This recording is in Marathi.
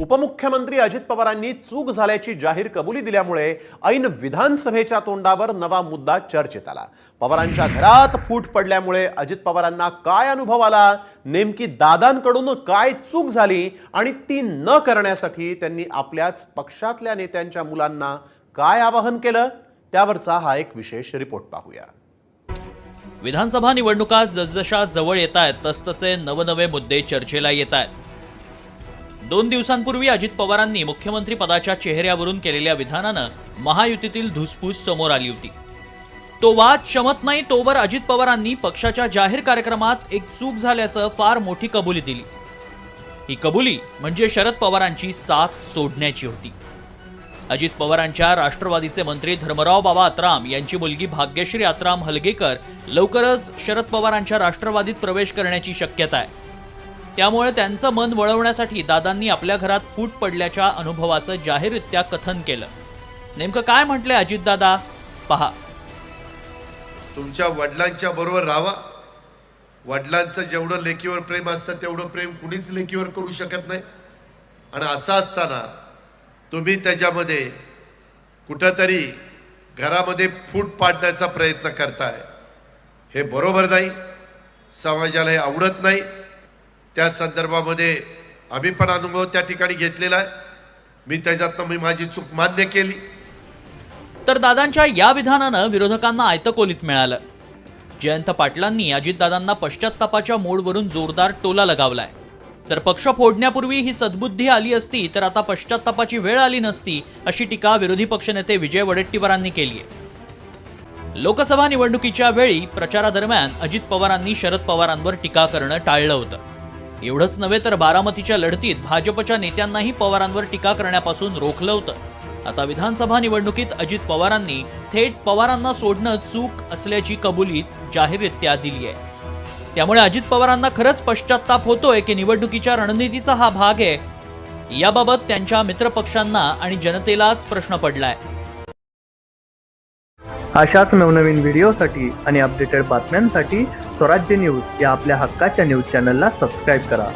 उपमुख्यमंत्री अजित पवारांनी चूक झाल्याची जाहीर कबुली दिल्यामुळे ऐन विधानसभेच्या तोंडावर नवा मुद्दा चर्चेत आला. पवारांच्या घरात फूट पडल्यामुळे अजित पवारांना काय अनुभव आला? नेमकी दादांकडून काय चूक झाली? आणि ती न करण्यासाठी त्यांनी आपल्याच पक्षातल्या नेत्यांच्या मुलांना काय आवाहन केलं? त्यावरचा हा एक विशेष रिपोर्ट पाहूया. विधानसभा निवडणुका जसजशा जवळ येत आहेत तसतसे नवनवे मुद्दे चर्चेला येत आहेत. दोन दिवसांपूर्वी अजित पवारांनी मुख्यमंत्री पदाच्या चेहऱ्यावरून केलेल्या विधानानं महायुतीतील धुसफूस समोर आली होती. तो वाद शमत नाही तोवर अजित पवारांनी पक्षाच्या जाहीर कार्यक्रमात एक चूक झाल्याचं फार मोठी कबुली दिली. ही कबुली म्हणजे शरद पवारांची साथ सोडण्याची होती. अजित पवारांच्या राष्ट्रवादीचे मंत्री धर्मराव बाबा अत्राम यांची मुलगी भाग्यश्री आत्राम हलगेकर लवकरच शरद पवारांच्या राष्ट्रवादीत प्रवेश करण्याची शक्यता आहे. त्यामुळे त्यांचं मन वळवण्यासाठी दादांनी आपल्या घरात फूट पडल्याच्या अनुभवाचं जाहीररित्या कथन केलं. नेमकं काय म्हटलंय अजितदादा पहा. तुमच्या वडिलांच्या बरोबर राहा वडिलांचं जेवढं लेकीवर प्रेम असतं तेवढं प्रेम कुणीच लेकीवर करू शकत नाही. आणि असं असताना तुम्ही त्याच्यामध्ये कुठंतरी घरामध्ये फूट पाडण्याचा प्रयत्न करताय. हे बरोबर नाही. समाजाला हे आवडत नाही. त्या संदर्भामध्ये आम्ही पण अनुभव त्या ठिकाणी घेतलेला आहे. मी त्याच्यातनं मी माझी चूक मान्य केली. तर दादांच्या या विधानानं विरोधकांना आयतकोलीत मिळालं. जयंत पाटलांनी अजितदादांना पश्चात्तापाच्या मोडवरून जोरदार टोला लगावलाय. तर पक्ष फोडण्यापूर्वी ही सद्बुद्धी आली असती तर आता पश्चात्तापाची वेळ आली नसती अशी टीका विरोधी पक्षनेते विजय वडेट्टीवारांनी केली आहे लोकसभा निवडणुकीच्या वेळी प्रचारादरम्यान अजित पवारांनी शरद पवारांवर टीका करणं टाळलं होतं. एवढंच नव्हे तर बारामतीच्या लढतीत भाजपच्या नेत्यांनाही पवारांवर टीका करण्यापासून रोखलं होतं. आता विधानसभा निवडणुकीत अजित पवारांनी थेट पवारांना सोडणं चूक असल्याची कबुलीच जाहीररित्या दिली आहे. त्यामुळे अजित पवारांना खरंच पश्चाताप होतोय की निवडणुकीच्या रणनीतीचा हा भाग आहे? याबाबत त्यांच्या मित्रपक्षांना आणि जनतेलाच प्रश्न पडलाय. अशाच नवनवीन व्हिडिओसाठी आणि अपडेटेड बातम्यांसाठी स्वराज्य न्यूज या आपल्या हक्काच्या न्यूज चॅनलला सबस्क्राईब करा.